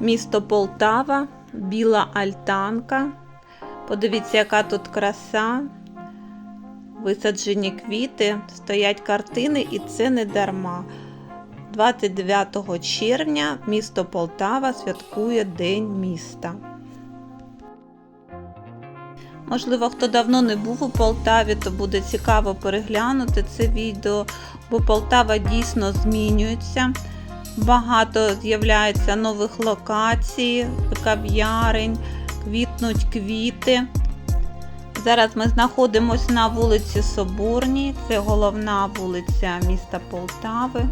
Місто Полтава, біла альтанка. Подивіться, яка тут краса. Висаджені квіти, стоять картини, і це не дарма. 29 червня місто Полтава святкує День міста. Можливо, хто давно не був у Полтаві, то буде цікаво переглянути це відео, бо Полтава дійсно змінюється. Багато з'являється нових локацій, кав'ярень, квітнуть квіти. Зараз ми знаходимося на вулиці Соборній, це головна вулиця міста Полтави.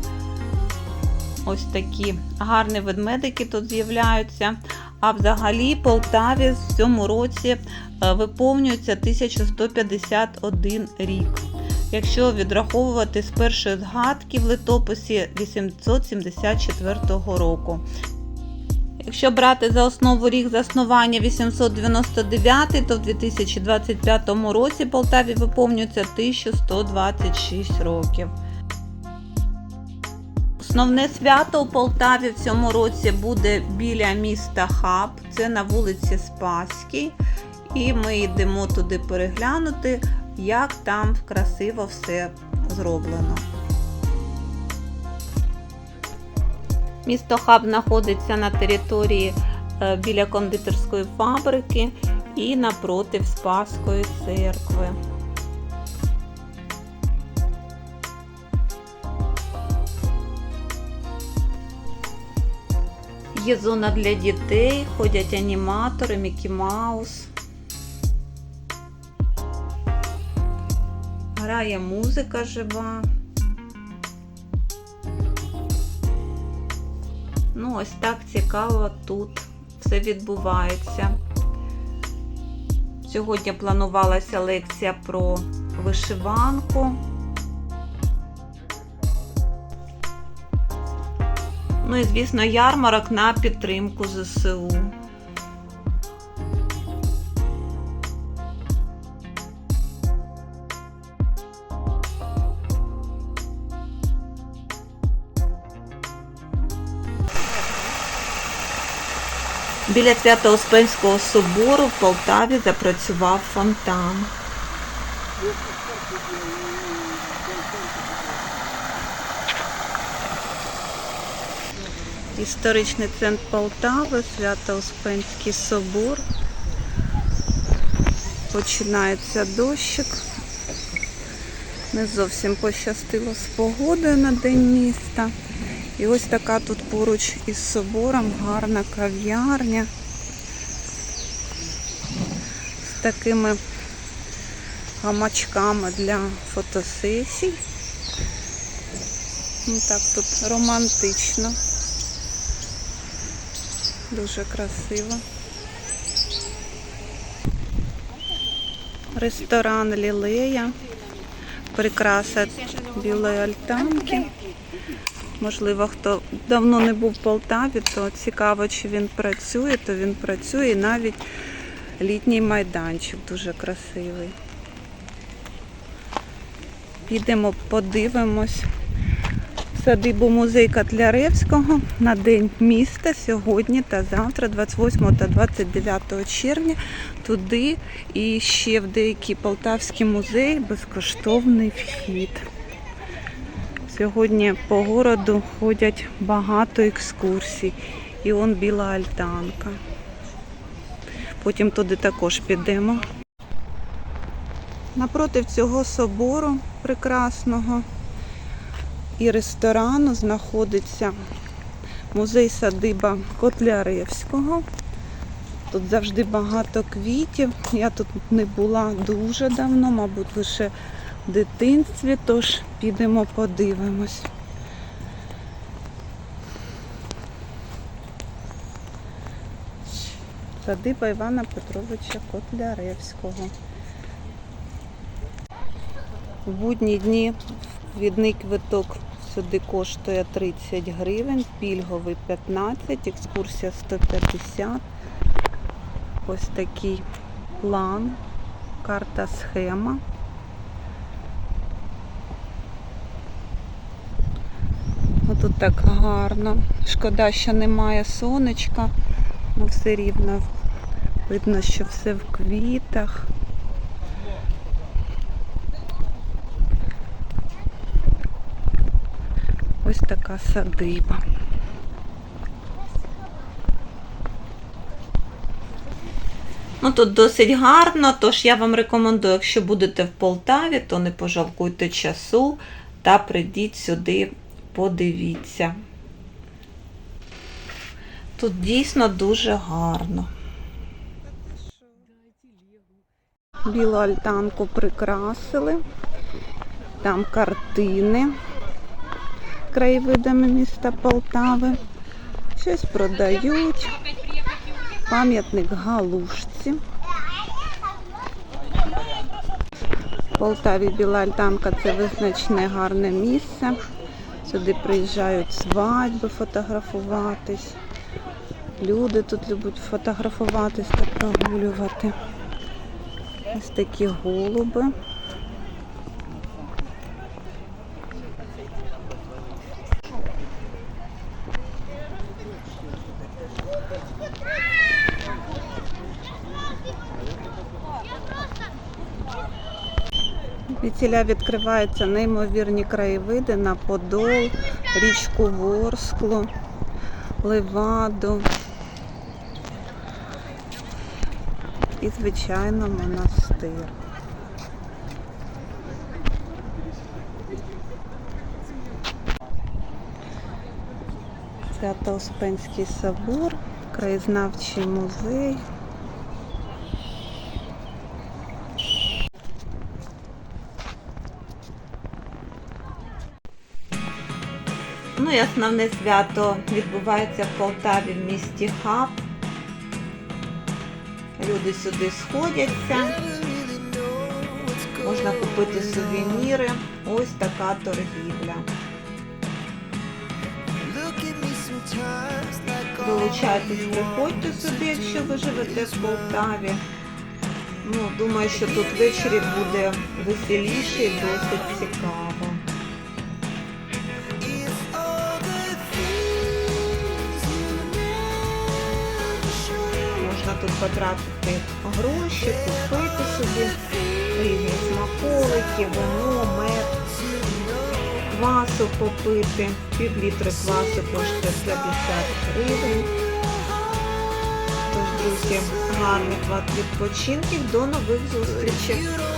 Ось такі гарні ведмедики тут з'являються. А взагалі Полтаві в цьому році е, виповнюється 1151 рік. Якщо відраховувати з першої згадки в литописі 874 року. Якщо брати за основу рік заснування 899, то в 2025 році Полтаві виповнюється 1126 років. Основне свято у Полтаві в цьому році буде біля міста Хаб, це на вулиці Спаській. І ми йдемо туди переглянути, як там красиво все зроблено. Місто Хаб знаходиться на території е, біля кондитерської фабрики і напротив Спаської церкви. Є зона для дітей, ходять аніматори, Мікі Маус. Грає музика жива. Ну, ось так цікаво тут все відбувається. Сьогодні планувалася лекція про вишиванку. Ну і, звісно, ярмарок на підтримку ЗСУ. Біля Свято-Успенського собору в Полтаві запрацював фонтан. Історичний центр Полтави, Свято-Успенський собор. Починається дощик. Не зовсім пощастило з погодою на День міста. І ось така тут поруч із собором гарна кав'ярня з такими гамачками для фотосесій. Ну так тут романтично. Дуже красиво. Ресторан Лілея. Прикраса білої альтанки. Можливо, хто давно не був в Полтаві, то цікаво, чи він працює, то він працює і навіть літній майданчик дуже красивий. Підемо, подивимось садибу музей Котляревського на День міста сьогодні та завтра, 28 та 29 червня, туди і ще в деякі полтавські музеї безкоштовний вхід. Сьогодні по городу ходять багато екскурсій. І он біла альтанка. Потім туди також підемо. Напротив цього собору прекрасного і ресторану знаходиться музей садиба Котляревського. Тут завжди багато квітів. Я тут не була дуже давно, мабуть, лише дитинстві, тож підемо подивимось. Садиба Івана Петровича Котляревського. В будні дні вхідний квиток сюди коштує 30 гривень, пільговий 15, екскурсія 150. Ось такий план, карта схема. Тут так гарно. Шкода, що немає сонечка, але все рівно видно, що все в квітах. Ось така садиба. Ну тут досить гарно, тож я вам рекомендую, якщо будете в Полтаві, то не пожалкуйте часу та прийдіть сюди, подивіться. Тут дійсно дуже гарно. Білу альтанку прикрасили. Там картини краєвидами міста Полтави. Щось продають. Пам'ятник галушці. В Полтаві Біла Альтанка це визначне гарне місце. Сюди приїжджають свадьби фотографуватись. Люди тут люблять фотографуватись та прогулювати. Ось такі голуби. Вітіля відкриваються неймовірні краєвиди на Подол, річку Ворсклу, Леваду і, звичайно, монастир. Свято-Успенський собор, краєзнавчий музей. Ну і основне свято відбувається в Полтаві в місті Хаб. Люди сюди сходяться. Можна купити сувеніри. Ось така торгівля. Долучайтесь, приходьте сюди, якщо ви живете в Полтаві. Ну, думаю, що тут ввечері буде веселіше і досить цікаво. Тут потратити гроші, купити собі різні смаколики, вино, мед, квасу попити. Пів літри квасу коштує 50 гривень. Тож, друзі, гарних вам відпочинків. До нових зустрічей!